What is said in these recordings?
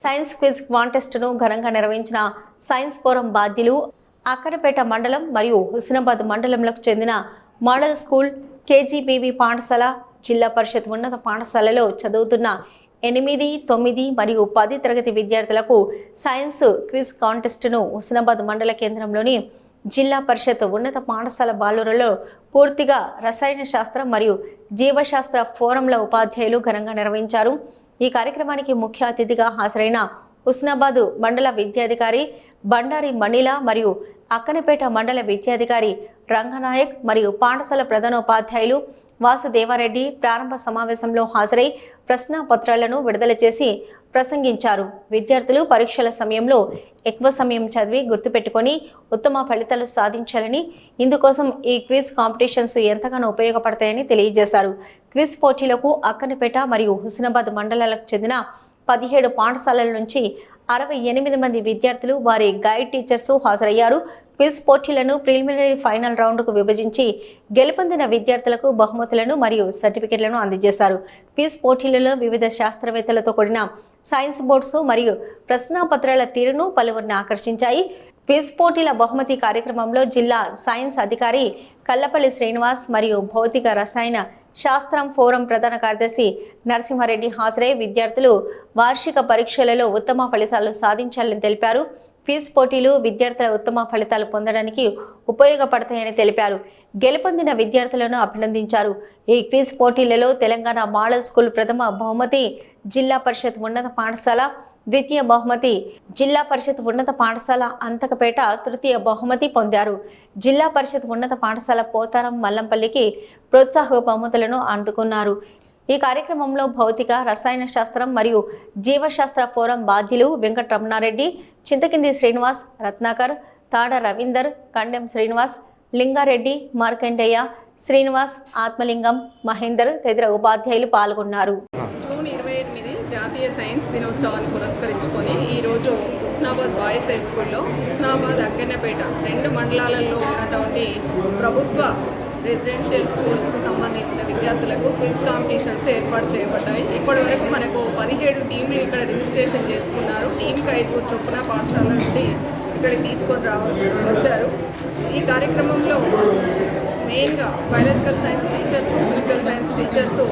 Science quiz కాంటెస్ట్ను ఘనంగా నిర్వహించిన science forum బాధ్యులు అక్కరపేట మండలం మరియు హుస్నాబాద్ మండలంలకు చెందిన మోడల్ స్కూల్ కేజీబీవి పాఠశాల జిల్లా పరిషత్ ఉన్నత పాఠశాలలో చదువుతున్న ఎనిమిది తొమ్మిది మరియు పది తరగతి విద్యార్థులకు సైన్స్ క్విజ్ కాంటెస్ట్ను హుస్నాబాద్ మండల కేంద్రంలోని జిల్లా పరిషత్ ఉన్నత పాఠశాల బాలురలో పూర్తిగా రసాయన శాస్త్రం మరియు జీవశాస్త్ర ఫోరంల ఉపాధ్యాయులు ఘనంగా నిర్వహించారు. ఈ కార్యక్రమానికి ముఖ్య అతిథిగా హాజరైన హుస్నాబాద్ మండల విద్యాధికారి బండారి మణిల మరియు అక్కనపేట మండల విద్యాధికారి రంగనాయక్ మరియు పాఠశాల ప్రధానోపాధ్యాయులు వాసుదేవారెడ్డి ప్రారంభ సమావేశంలో హాజరై ప్రశ్నపత్రాలను విడుదల చేసి ప్రసంగించారు. విద్యార్థులు పరీక్షల సమయంలో ఎక్కువ సమయం చదివి గుర్తుపెట్టుకొని ఉత్తమ ఫలితాలు సాధించాలని ఇందుకోసం ఈ క్విజ్ కాంపిటీషన్స్ ఎంతగానో ఉపయోగపడతాయని తెలియజేశారు. క్విజ్ పోటీలకు అక్కనపేట మరియు హుస్నాబాద్ మండలాలకు చెందిన పదిహేడు పాఠశాలల నుంచి అరవై ఎనిమిది మంది విద్యార్థులు వారి గైడ్ టీచర్స్ హాజరయ్యారు. క్విజ్ పోటీలను ప్రిలిమినరీ ఫైనల్ రౌండ్కు విభజించి గెలుపొందిన విద్యార్థులకు బహుమతులను మరియు సర్టిఫికెట్లను అందజేశారు. క్విజ్ పోటీలలో వివిధ శాస్త్రవేత్తలతో కూడిన సైన్స్ బోర్డ్స్ మరియు ప్రశ్నాపత్రాల తీరును పలువురిని ఆకర్షించాయి. క్విజ్ పోటీల బహుమతి కార్యక్రమంలో జిల్లా సైన్స్ అధికారి కల్లపల్లి శ్రీనివాస్ మరియు భౌతిక రసాయన శాస్త్రం ఫోరం ప్రధాన కార్యదర్శి నరసింహారెడ్డి హాజరై విద్యార్థులు వార్షిక పరీక్షలలో ఉత్తమ ఫలితాలు సాధించాలని తెలిపారు. క్విజ్ పోటీలు విద్యార్థుల ఉత్తమ ఫలితాలు పొందడానికి ఉపయోగపడతాయని తెలిపారు. గెలుపొందిన విద్యార్థులను అభినందించారు. ఈ క్విజ్ పోటీలలో తెలంగాణ మోడల్ స్కూల్ ప్రథమ బహుమతి జిల్లా పరిషత్ ఉన్నత పాఠశాల ద్వితీయ బహుమతి జిల్లా పరిషత్ ఉన్నత పాఠశాల అంతకపేట తృతీయ బహుమతి పొందారు. జిల్లా పరిషత్ ఉన్నత పాఠశాల పోతారం మల్లంపల్లికి ప్రోత్సాహ బహుమతులను అందుకున్నారు. ఈ కార్యక్రమంలో భౌతిక రసాయన శాస్త్రం మరియు జీవశాస్త్ర ఫోరం బాధ్యులు వెంకటరమణారెడ్డి చింతకింది శ్రీనివాస్ రత్నాకర్ తాడ రవీందర్ కండెం శ్రీనివాస్ లింగారెడ్డి మార్కండేయ శ్రీనివాస్ ఆత్మలింగం మహేందర్ తదితర ఉపాధ్యాయులు పాల్గొన్నారు. జూన్ ఇరవై ఎనిమిది జాతీయ సైన్స్ దినోత్సవాన్ని పురస్కరించుకొని ఈరోజు హుస్నాబాద్ బాయ్స్ హై స్కూల్లో హుస్నాబాద్ అక్కన్నపేట రెండు మండలాలలో ఉన్నటువంటి ప్రభుత్వ రెసిడెన్షియల్ స్కూల్స్కు సంబంధించిన విద్యార్థులకు క్విజ్ కాంపిటీషన్స్ ఏర్పాటు చేయబడ్డాయి. ఇప్పటి వరకు మనకు పదిహేడు టీంలు ఇక్కడ రిజిస్ట్రేషన్ చేసుకున్నారు. టీంకి ఐదుగురు చొప్పున పాఠశాల నుండి ఇక్కడికి తీసుకొని రావ వచ్చారు. ఈ కార్యక్రమంలో మెయిన్గా biological science teachers physical science teachers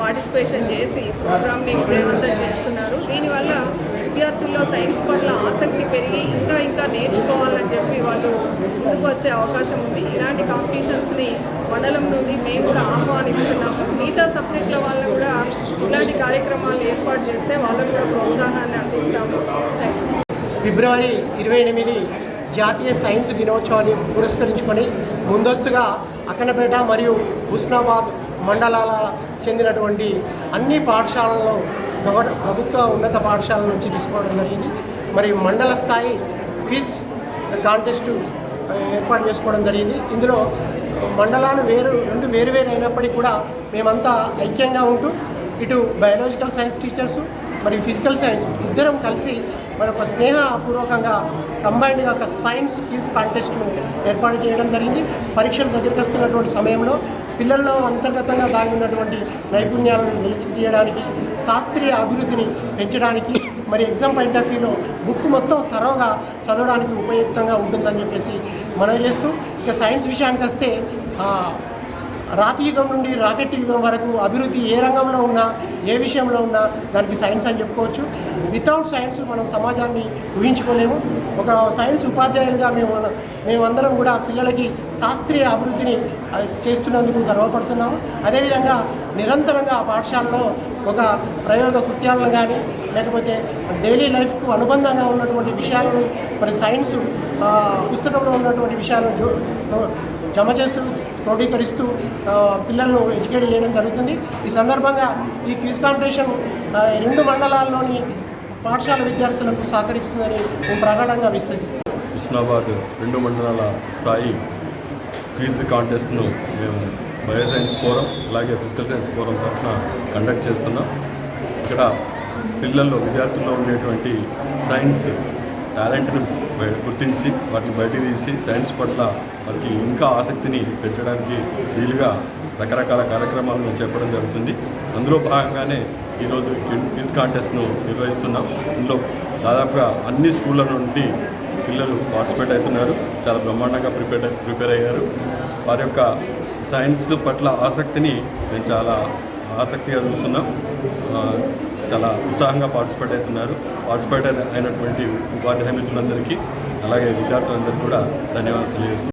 participation చేసి ప్రోగ్రామ్ని విజయవంతం చేస్తున్నారు. దీనివల్ల విద్యార్థుల్లో సైన్స్ పట్ల ఆసక్తి పెరిగి ఇంకా ఇంకా నేర్చుకోవాలని చెప్పి వాళ్ళు ముందుకు వచ్చే అవకాశం ఉంది. ఇలాంటి కాంపిటీషన్స్ని మండలం నుండి మేము కూడా ఆహ్వానిస్తున్నాము. మిగతా సబ్జెక్టుల వాళ్ళు కూడా ఇలాంటి కార్యక్రమాలు ఏర్పాటు చేస్తే వాళ్ళకు కూడా ప్రోత్సాహాన్ని అందిస్తాము. ఫిబ్రవరి ఇరవై ఎనిమిది జాతీయ సైన్స్ దినోత్సవాన్ని పురస్కరించుకొని ముందస్తుగా అక్కనపేట మరియు హుస్నాబాద్ మండలాల చెందినటువంటి అన్ని పాఠశాలల్లో గవర్ ప్రభుత్వ ఉన్నత పాఠశాల నుంచి తీసుకోవడం జరిగింది. మరి మండల స్థాయి క్విజ్ కాంటెస్ట్ ఏర్పాటు చేసుకోవడం జరిగింది. ఇందులో మండలాలు వేరు రెండు వేరు వేరు అయినప్పటికీ కూడా మేమంతా ఐక్యంగా ఉంటూ ఇటు బయాలజికల్ సైన్స్ టీచర్సు మరియు ఫిజికల్ సైన్స్ ఇద్దరం కలిసి మరి ఒక స్నేహపూర్వకంగా కంబైన్డ్గా ఒక సైన్స్ క్విజ్ కాంటెస్ట్ను ఏర్పాటు చేయడం జరిగింది. పరీక్షలు దగ్గరికి వస్తున్నటువంటి సమయంలో పిల్లల్లో అంతర్గతంగా దాగి ఉన్నటువంటి నైపుణ్యాలను వెలికి తీయడానికి శాస్త్రీయ అభివృద్ధిని పెంచడానికి మరి ఎగ్జామ్ పాయింట్ ఆఫ్ వ్యూలో బుక్ మొత్తం తరోగా చదవడానికి ఉపయుక్తంగా ఉంటుందని చెప్పేసి మనం చేస్తూ ఇక సైన్స్ విషయానికి వస్తే రాతి యుగం నుండి రాకెట్ యుగం వరకు అభివృద్ధి ఏ రంగంలో ఉన్నా ఏ విషయంలో ఉన్నా దానికి సైన్స్ అని చెప్పుకోవచ్చు. వితౌట్ సైన్స్ మనం సమాజాన్ని ఊహించుకోలేము. ఒక సైన్స్ ఉపాధ్యాయులుగా మేము మేమందరం కూడా పిల్లలకి శాస్త్రీయ అభివృద్ధిని చేస్తున్నందుకు గర్వపడుతున్నాము. అదేవిధంగా నిరంతరంగా ఆ పాఠశాలలో ఒక ప్రయోగ కృత్యాలను కానీ లేకపోతే డైలీ లైఫ్కు అనుబంధంగా ఉన్నటువంటి విషయాలను మరి సైన్స్ పుస్తకంలో ఉన్నటువంటి విషయాలను జమ చేస్తూ క్రోడీకరిస్తూ పిల్లలను ఎడ్యుకేట్ చేయడం జరుగుతుంది. ఈ సందర్భంగా ఈ క్విజ్ కాంపిటీషన్ రెండు మండలాల్లోని పాఠశాల విద్యార్థులకు సహకరిస్తుందని మేము ప్రగాఢంగా విశ్వసిస్తున్నాం హుస్నాబాద్ రెండు మండలాల స్థాయి క్విజ్ కాంటెస్ట్ను మేము బయోసైన్స్ ఫోరం అలాగే ఫిజికల్ సైన్స్ ఫోరం తరఫున కండక్ట్ చేస్తున్నాం. ఇక్కడ పిల్లల్లో విద్యార్థుల్లో ఉండేటువంటి సైన్స్ టాలెంట్ను గుర్తించి వాటిని బయట తీసి సైన్స్ పట్ల వారికి ఇంకా ఆసక్తిని పెంచడానికి వీలుగా రకరకాల కార్యక్రమాలను చేపడం జరుగుతుంది. అందులో భాగంగానే ఈరోజు క్విజ్ కాంటెస్ట్ను నిర్వహిస్తున్నాం. ఇందులో దాదాపుగా అన్ని స్కూళ్ళ నుండి పిల్లలు పార్టిసిపేట్ అవుతున్నారు. చాలా బ్రహ్మాండంగా ప్రిపేర్ ప్రిపేర్ అయ్యారు. వారి యొక్క సైన్స్ పట్ల ఆసక్తిని మేము చాలా ఆసక్తిగా చూస్తున్నాం. చాలా ఉత్సాహంగా పార్టిసిపేట్ అవుతున్నారు. పార్టిసిపేట్ అయినటువంటి ఉపాధ్యాయ మిత్రులందరికీ అలాగే విద్యార్థులందరికీ కూడా ధన్యవాదాలు తెలియజేస్తున్నాం.